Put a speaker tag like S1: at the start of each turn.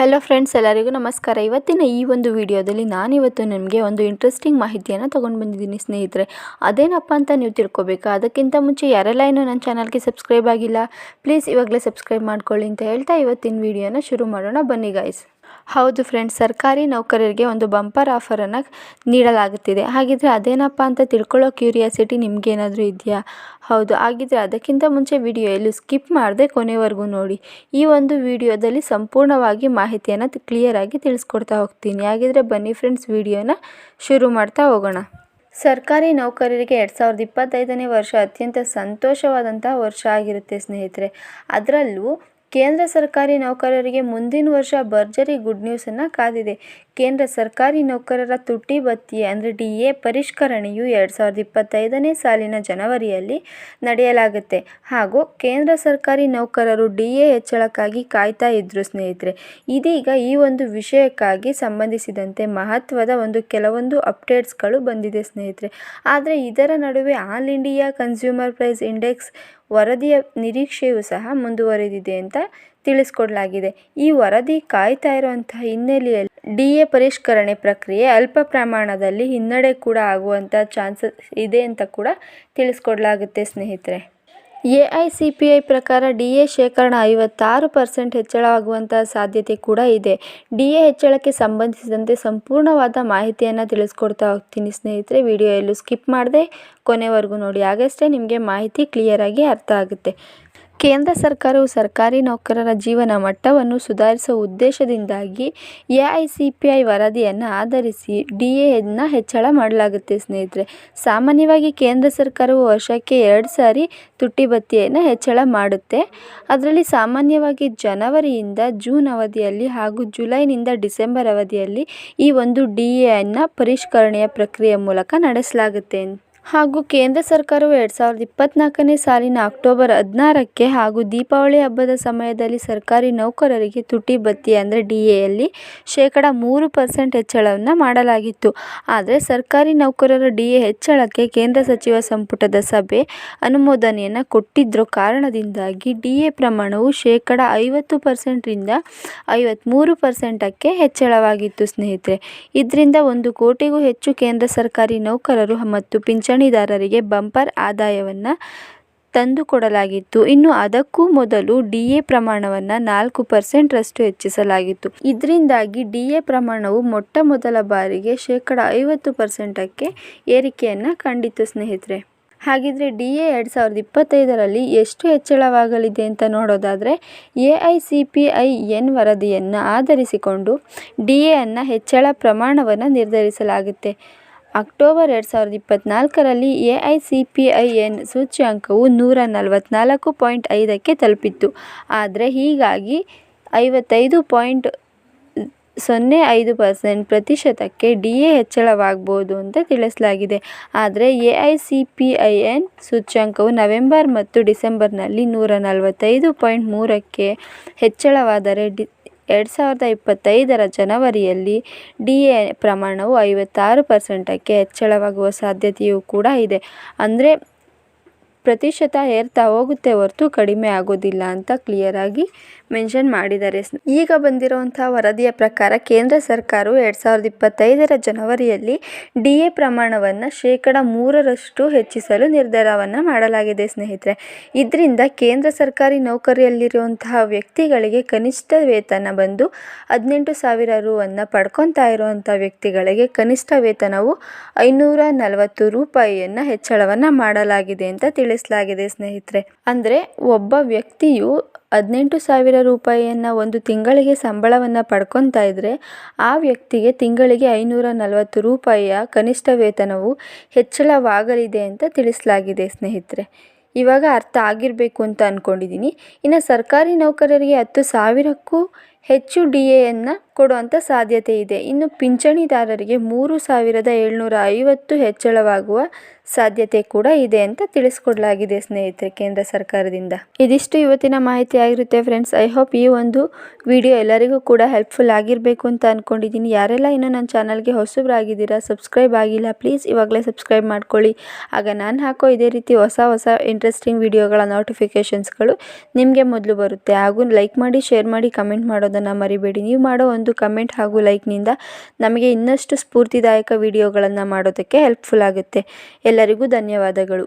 S1: Hello friends ಎಲ್ಲರಿಗೂ ನಮಸ್ಕಾರ. ಇವತ್ತಿನ ಈ ಒಂದು ವಿಡಿಯೋದಲ್ಲಿ ನಾನಿವತ್ತು ನಿಮಗೆ ಒಂದು ಇಂಟ್ರೆಸ್ಟಿಂಗ್ ಮಾಹಿತಿಯನ್ನು ತೊಗೊಂಡು ಬಂದಿದ್ದೀನಿ ಸ್ನೇಹಿತರೆ. ಅದೇನಪ್ಪ ಅಂತ ನೀವು ತಿಳ್ಕೊಬೇಕು. ಅದಕ್ಕಿಂತ ಮುಂಚೆ ಯಾರೆಲ್ಲ ಇನ್ನೂ ನನ್ನ ಚಾನಲ್ಗೆ ಸಬ್ಸ್ಕ್ರೈಬ್ ಆಗಿಲ್ಲ ಪ್ಲೀಸ್ ಇವಾಗಲೇ ಸಬ್ಸ್ಕ್ರೈಬ್ ಮಾಡ್ಕೊಳ್ಳಿ ಅಂತ ಹೇಳ್ತಾ ಇವತ್ತಿನ ವಿಡಿಯೋನ ಶುರು ಮಾಡೋಣ. ಬನ್ನಿ ಗಾಯ್ಸ್ ಹೌದು ಫ್ರೆಂಡ್ಸ್ ಸರ್ಕಾರಿ ನೌಕರರಿಗೆ ಒಂದು ಬಂಪರ್ ಆಫರನ್ನು ನೀಡಲಾಗುತ್ತಿದೆ. ಹಾಗಿದ್ರೆ ಅದೇನಪ್ಪ ಅಂತ ತಿಳ್ಕೊಳ್ಳೋ ಕ್ಯೂರಿಯಾಸಿಟಿ ನಿಮಗೇನಾದರೂ ಇದೆಯಾ? ಹೌದು, ಹಾಗಿದ್ರೆ ಅದಕ್ಕಿಂತ ಮುಂಚೆ ವಿಡಿಯೋ ಎಲ್ಲೂ ಸ್ಕಿಪ್ ಮಾಡದೆ ಕೊನೆವರೆಗೂ ನೋಡಿ. ಈ ಒಂದು ವಿಡಿಯೋದಲ್ಲಿ ಸಂಪೂರ್ಣವಾಗಿ ಮಾಹಿತಿಯನ್ನು ಕ್ಲಿಯರಾಗಿ ತಿಳಿಸ್ಕೊಡ್ತಾ ಹೋಗ್ತೀನಿ. ಹಾಗಿದ್ರೆ ಬನ್ನಿ ಫ್ರೆಂಡ್ಸ್ ವಿಡಿಯೋನ ಶುರು ಮಾಡ್ತಾ ಹೋಗೋಣ. ಸರ್ಕಾರಿ ನೌಕರರಿಗೆ ಎರಡು ಸಾವಿರದ ಇಪ್ಪತ್ತೈದನೇ ವರ್ಷ ಅತ್ಯಂತ ಸಂತೋಷವಾದಂತಹ ವರ್ಷ ಆಗಿರುತ್ತೆ ಸ್ನೇಹಿತರೆ. ಅದರಲ್ಲೂ ಕೇಂದ್ರ ಸರ್ಕಾರಿ ನೌಕರರಿಗೆ ಮುಂದಿನ ವರ್ಷ ಭರ್ಜರಿ ಗುಡ್ ನ್ಯೂಸ್ ನ್ಯೂಸನ್ನು ಕಾದಿದೆ. ಕೇಂದ್ರ ಸರ್ಕಾರಿ ನೌಕರರ ತುಟ್ಟಿ ಭತ್ಯೆ ಅಂದರೆ ಡಿ ಎ ಪರಿಷ್ಕರಣೆಯು ಎರಡು ಸಾವಿರದ ಇಪ್ಪತ್ತೈದನೇ ಸಾಲಿನ ಜನವರಿಯಲ್ಲಿ ನಡೆಯಲಾಗುತ್ತೆ. ಹಾಗೂ ಕೇಂದ್ರ ಸರ್ಕಾರಿ ನೌಕರರು ಡಿ ಎ ಹೆಚ್ಚಳಕ್ಕಾಗಿ ಕಾಯ್ತಾ ಇದ್ರು ಸ್ನೇಹಿತರೆ. ಇದೀಗ ಈ ಒಂದು ವಿಷಯಕ್ಕಾಗಿ ಸಂಬಂಧಿಸಿದಂತೆ ಮಹತ್ವದ ಒಂದು ಕೆಲವೊಂದು ಅಪ್ಡೇಟ್ಸ್ಗಳು ಬಂದಿದೆ ಸ್ನೇಹಿತರೆ. ಆದರೆ ಇದರ ನಡುವೆ all India consumer price index ವರದಿಯ ನಿರೀಕ್ಷೆಯೂ ಸಹ ಮುಂದುವರೆದಿದೆ ಅಂತ ತಿಳಿಸ್ಕೊಡಲಾಗಿದೆ. ಈ ವರದಿ ಕಾಯ್ತಾ ಇರುವಂತಹ ಹಿನ್ನೆಲೆಯಲ್ಲಿ ಡಿ ಎ ಪರಿಷ್ಕರಣೆ ಪ್ರಕ್ರಿಯೆ ಅಲ್ಪ ಪ್ರಮಾಣದಲ್ಲಿ ಹಿನ್ನಡೆ ಕೂಡ ಆಗುವಂಥ ಚಾನ್ಸಸ್ ಇದೆ ಅಂತ ಕೂಡ ತಿಳಿಸ್ಕೊಡ್ಲಾಗುತ್ತೆ ಸ್ನೇಹಿತರೆ. A I C P I ಪ್ರಕಾರ ಡಿ ಎ ಶೇಕಡ ಐವತ್ತಾರು ಪರ್ಸೆಂಟ್ ಹೆಚ್ಚಳವಾಗುವಂತಹ ಸಾಧ್ಯತೆ ಕೂಡ ಇದೆ. ಡಿ ಎ ಹೆಚ್ಚಳಕ್ಕೆ ಸಂಬಂಧಿಸಿದಂತೆ ಸಂಪೂರ್ಣವಾದ ಮಾಹಿತಿಯನ್ನು ತಿಳಿಸ್ಕೊಡ್ತಾ ಹೋಗ್ತೀನಿ ಸ್ನೇಹಿತರೆ. ವಿಡಿಯೋ ಎಲ್ಲೂ ಸ್ಕಿಪ್ ಮಾಡದೆ ಕೊನೆವರೆಗೂ ನೋಡಿ. ಆಗಷ್ಟೇ ನಿಮಗೆ ಮಾಹಿತಿ ಕ್ಲಿಯರಾಗಿ ಅರ್ಥ ಆಗುತ್ತೆ. ಕೇಂದ್ರ ಸರ್ಕಾರವು ಸರ್ಕಾರಿ ನೌಕರರ ಜೀವನ ಮಟ್ಟವನ್ನು ಸುಧಾರಿಸುವ ಉದ್ದೇಶದಿಂದಾಗಿ A I C P I ವರದಿಯನ್ನು ಆಧರಿಸಿ ಡಿ ಎನ್ನ ಹೆಚ್ಚಳ ಮಾಡಲಾಗುತ್ತೆ ಸ್ನೇಹಿತರೆ. ಸಾಮಾನ್ಯವಾಗಿ ಕೇಂದ್ರ ಸರ್ಕಾರವು ವರ್ಷಕ್ಕೆ ಎರಡು ಸಾರಿ ತುಟ್ಟಿ ಭತ್ಯೆಯನ್ನು ಹೆಚ್ಚಳ ಮಾಡುತ್ತೆ. ಅದರಲ್ಲಿ ಸಾಮಾನ್ಯವಾಗಿ ಜನವರಿಯಿಂದ ಜೂನ್ ಅವಧಿಯಲ್ಲಿ ಹಾಗೂ ಜುಲೈನಿಂದ ಡಿಸೆಂಬರ್ ಅವಧಿಯಲ್ಲಿ ಈ ಒಂದು ಡಿ ಎನ್ನ ಪರಿಷ್ಕರಣೆಯ ಪ್ರಕ್ರಿಯೆ ಮೂಲಕ ನಡೆಸಲಾಗುತ್ತೆ. ಹಾಗೂ ಕೇಂದ್ರ ಸರ್ಕಾರವು ಎರಡು ಸಾವಿರದ ಇಪ್ಪತ್ತ್ನಾಲ್ಕನೇ ಸಾಲಿನ ಅಕ್ಟೋಬರ್ ಹದಿನಾರಕ್ಕೆ ಹಾಗೂ ದೀಪಾವಳಿ ಹಬ್ಬದ ಸಮಯದಲ್ಲಿ ಸರ್ಕಾರಿ ನೌಕರರಿಗೆ ತುಟಿ ಭತ್ಯೆ ಅಂದರೆ ಡಿ ಎಯಲ್ಲಿ ಶೇಕಡ ಮೂರು ಪರ್ಸೆಂಟ್ ಹೆಚ್ಚಳವನ್ನು ಮಾಡಲಾಗಿತ್ತು. ಆದರೆ ಸರ್ಕಾರಿ ನೌಕರರ ಡಿ ಎ ಹೆಚ್ಚಳಕ್ಕೆ ಕೇಂದ್ರ ಸಚಿವ ಸಂಪುಟದ ಸಭೆ ಅನುಮೋದನೆಯನ್ನು ಕೊಟ್ಟಿದ್ದರ ಕಾರಣದಿಂದಾಗಿ ಡಿ ಎ ಪ್ರಮಾಣವು ಶೇಕಡ ಐವತ್ತು ಪರ್ಸೆಂಟ್ರಿಂದ ಐವತ್ತ್ಮೂರು ಪರ್ಸೆಂಟಕ್ಕೆ ಹೆಚ್ಚಳವಾಗಿತ್ತು ಸ್ನೇಹಿತರೆ. ಇದರಿಂದ ಒಂದು ಕೋಟಿಗೂ ಹೆಚ್ಚು ಕೇಂದ್ರ ಸರ್ಕಾರಿ ನೌಕರರು ಮತ್ತು ಪಿಂಚಣಿದಾರರಿಗೆ ಬಂಪರ್ ಆದಾಯವನ್ನು ತಂದುಕೊಡಲಾಗಿತ್ತು. ಇನ್ನು ಅದಕ್ಕೂ ಮೊದಲು ಡಿ ಎ ಪ್ರಮಾಣವನ್ನು ನಾಲ್ಕು ಪರ್ಸೆಂಟ್ರಷ್ಟು ಹೆಚ್ಚಿಸಲಾಗಿತ್ತು. ಇದರಿಂದಾಗಿ ಡಿ ಎ ಪ್ರಮಾಣವು ಮೊಟ್ಟ ಮೊದಲ ಬಾರಿಗೆ ಶೇಕಡ ಐವತ್ತು ಪರ್ಸೆಂಟಕ್ಕೆ ಏರಿಕೆಯನ್ನು ಕಂಡಿತ್ತು ಸ್ನೇಹಿತರೆ. ಹಾಗಿದ್ರೆ ಡಿ ಎ ಎರಡು ಸಾವಿರದ ಇಪ್ಪತ್ತೈದರಲ್ಲಿ ಎಷ್ಟು ಹೆಚ್ಚಳವಾಗಲಿದೆ ಅಂತ ನೋಡೋದಾದರೆ A I C P I N ವರದಿಯನ್ನು ಆಧರಿಸಿಕೊಂಡು ಡಿ ಎ ಅನ್ನು ಹೆಚ್ಚಳ ಪ್ರಮಾಣವನ್ನು ನಿರ್ಧರಿಸಲಾಗುತ್ತೆ. ಅಕ್ಟೋಬರ್ ಎರಡು ಸಾವಿರದ ಇಪ್ಪತ್ತ್ನಾಲ್ಕರಲ್ಲಿ A I C P I N ಸೂಚ್ಯಂಕವು ನೂರ ನಲವತ್ತ್ನಾಲ್ಕು ಪಾಯಿಂಟ್ ಐದಕ್ಕೆ ತಲುಪಿತ್ತು. ಆದರೆ ಹೀಗಾಗಿ ಐವತ್ತೈದು ಪಾಯಿಂಟ್ ಸೊನ್ನೆ ಐದು ಪರ್ಸೆಂಟ್ ಪ್ರತಿಶತಕ್ಕೆ ಡಿ ಎ ಹೆಚ್ಚಳವಾಗ್ಬೋದು ಅಂತ ತಿಳಿಸಲಾಗಿದೆ. ಆದರೆ A I C P I N ಸೂಚ್ಯಾಂಕವು November ಮತ್ತು ಡಿಸೆಂಬರ್ನಲ್ಲಿ ನೂರ ನಲವತ್ತೈದು ಪಾಯಿಂಟ್ ಮೂರಕ್ಕೆ ಹೆಚ್ಚಳವಾದರೆ ಡಿ ಎರಡು ಸಾವಿರದ ಇಪ್ಪತ್ತೈದರ ಜನವರಿಯಲ್ಲಿ ಡಿ ಎ ಪ್ರಮಾಣವು ಐವತ್ತಾರು ಪರ್ಸೆಂಟಕ್ಕೆ ಹೆಚ್ಚಳವಾಗುವ ಸಾಧ್ಯತೆಯೂ ಕೂಡ ಇದೆ. ಅಂದರೆ ಪ್ರತಿಶತ ಏರ್ತಾ ಹೋಗುತ್ತೆ ಹೊರತು ಕಡಿಮೆ ಆಗೋದಿಲ್ಲ ಅಂತ ಕ್ಲಿಯರಾಗಿ ಮೆನ್ಷನ್ ಮಾಡಿದ್ದಾರೆ. ಈಗ ಬಂದಿರುವಂಥ ವರದಿಯ ಪ್ರಕಾರ ಕೇಂದ್ರ ಸರ್ಕಾರವು ಎರಡು ಸಾವಿರದ ಇಪ್ಪತ್ತೈದರ ಜನವರಿಯಲ್ಲಿ ಡಿ ಎ ಪ್ರಮಾಣವನ್ನು ಶೇಕಡ ಮೂರರಷ್ಟು ಹೆಚ್ಚಿಸಲು ನಿರ್ಧಾರವನ್ನು ಮಾಡಲಾಗಿದೆ ಸ್ನೇಹಿತರೆ. ಇದರಿಂದ ಕೇಂದ್ರ ಸರ್ಕಾರಿ ನೌಕರಿಯಲ್ಲಿರುವಂತಹ ವ್ಯಕ್ತಿಗಳಿಗೆ ಕನಿಷ್ಠ ವೇತನ ಬಂದು ಹದಿನೆಂಟು ಸಾವಿರ ರೂವನ್ನು ಪಡ್ಕೊತಾ ಇರುವಂಥ ವ್ಯಕ್ತಿಗಳಿಗೆ ಕನಿಷ್ಠ ವೇತನವು ಐನೂರ ನಲವತ್ತು ರೂಪಾಯಿಯನ್ನು ಹೆಚ್ಚಳವನ್ನು ಮಾಡಲಾಗಿದೆ ಅಂತ ತಿಳಿಸಲಾಗಿದೆ, ಸ್ನೇಹಿತರೆ. ಅಂದರೆ ಒಬ್ಬ ವ್ಯಕ್ತಿಯು ಹದಿನೆಂಟು ಸಾವಿರ ರೂಪಾಯಿಯನ್ನು ಒಂದು ತಿಂಗಳಿಗೆ ಸಂಬಳವನ್ನು ಪಡ್ಕೊತಾ ಇದ್ದರೆ ಆ ವ್ಯಕ್ತಿಗೆ ತಿಂಗಳಿಗೆ ಐನೂರ ನಲವತ್ತು ರೂಪಾಯಿಯ ಕನಿಷ್ಠ ವೇತನವು ಹೆಚ್ಚಳವಾಗಲಿದೆ ಅಂತ ತಿಳಿಸಲಾಗಿದೆ, ಸ್ನೇಹಿತರೆ. ಇವಾಗ ಅರ್ಥ ಆಗಿರಬೇಕು ಅಂತ ಅಂದ್ಕೊಂಡಿದ್ದೀನಿ ಇನ್ನು ಸರ್ಕಾರಿ ನೌಕರರಿಗೆ ಹತ್ತು ಸಾವಿರಕ್ಕೂ ಹೆಚ್ಚು ಡಿ ಎಯನ್ನು ಕೊಡುವಂಥ ಸಾಧ್ಯತೆ ಇದೆ. ಇನ್ನು ಪಿಂಚಣಿದಾರರಿಗೆ ಮೂರು ಸಾವಿರದ ಏಳ್ನೂರ ಐವತ್ತು ಹೆಚ್ಚಳವಾಗುವ ಸಾಧ್ಯತೆ ಕೂಡ ಇದೆ ಅಂತ ತಿಳಿಸ್ಕೊಡ್ಲಾಗಿದೆ ಸ್ನೇಹಿತರೆ ಕೇಂದ್ರ ಸರ್ಕಾರದಿಂದ. ಇದಿಷ್ಟು ಇವತ್ತಿನ ಮಾಹಿತಿ ಆಗಿರುತ್ತೆ ಫ್ರೆಂಡ್ಸ್. ಐ ಹೋಪ್ ಈ ಒಂದು ವಿಡಿಯೋ ಎಲ್ಲರಿಗೂ ಕೂಡ ಹೆಲ್ಪ್ಫುಲ್ ಆಗಿರಬೇಕು ಅಂತ ಅಂದ್ಕೊಂಡಿದ್ದೀನಿ ಯಾರೆಲ್ಲ ಇನ್ನೂ ನನ್ನ ಚಾನಲ್ಗೆ ಹೊಸಬ್ರಾಗಿದ್ದೀರಾ, ಸಬ್ಸ್ಕ್ರೈಬ್ ಆಗಿಲ್ಲ, ಪ್ಲೀಸ್ ಇವಾಗಲೇ ಸಬ್ಸ್ಕ್ರೈಬ್ ಮಾಡ್ಕೊಳ್ಳಿ. ಆಗ ನಾನು ಹಾಕೋ ಇದೇ ರೀತಿ ಹೊಸ ಹೊಸ ಇಂಟ್ರೆಸ್ಟಿಂಗ್ ವಿಡಿಯೋಗಳ ನೋಟಿಫಿಕೇಷನ್ಸ್ಗಳು ನಿಮಗೆ ಮೊದಲು ಬರುತ್ತೆ. ಹಾಗೂ ಲೈಕ್ ಮಾಡಿ ಶೇರ್ ಮಾಡಿ ಕಮೆಂಟ್ ಮಾಡೋದನ್ನು ಮರಿಬೇಡಿ. ನೀವು ಮಾಡೋ ಒಂದು ಕಮೆಂಟ್ ಹಾಗೂ ಲೈಕ್ನಿಂದ ನಮಗೆ ಇನ್ನಷ್ಟು ಸ್ಫೂರ್ತಿದಾಯಕ ವಿಡಿಯೋಗಳನ್ನು ಮಾಡೋದಕ್ಕೆ ಹೆಲ್ಪ್ಫುಲ್ ಆಗುತ್ತೆ. ಎಲ್ಲರಿಗೂ ಧನ್ಯವಾದಗಳು.